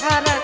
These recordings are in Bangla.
সারা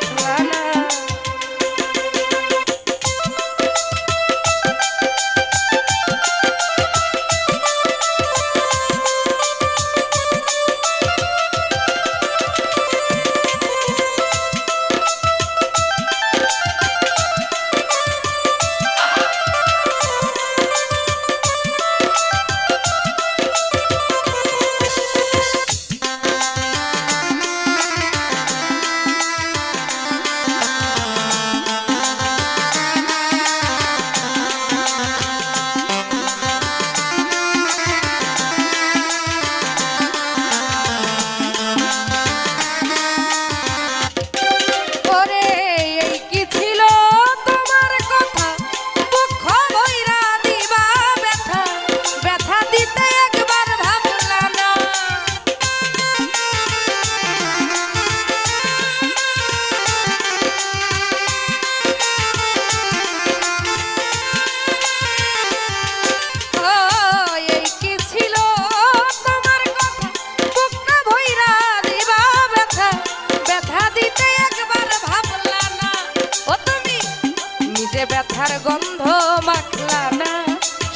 তোমার গন্ধ মাখলা না,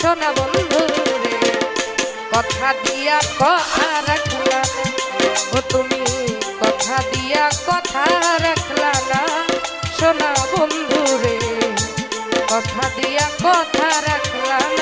সোনা বন্ধু রে। কথা দিয়া কথা রাখলা ও তুমি কথা দিয়া কথা রাখলা না, সোনা বন্ধু রে। কথা দিয়া কথা রাখলা না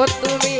What do we?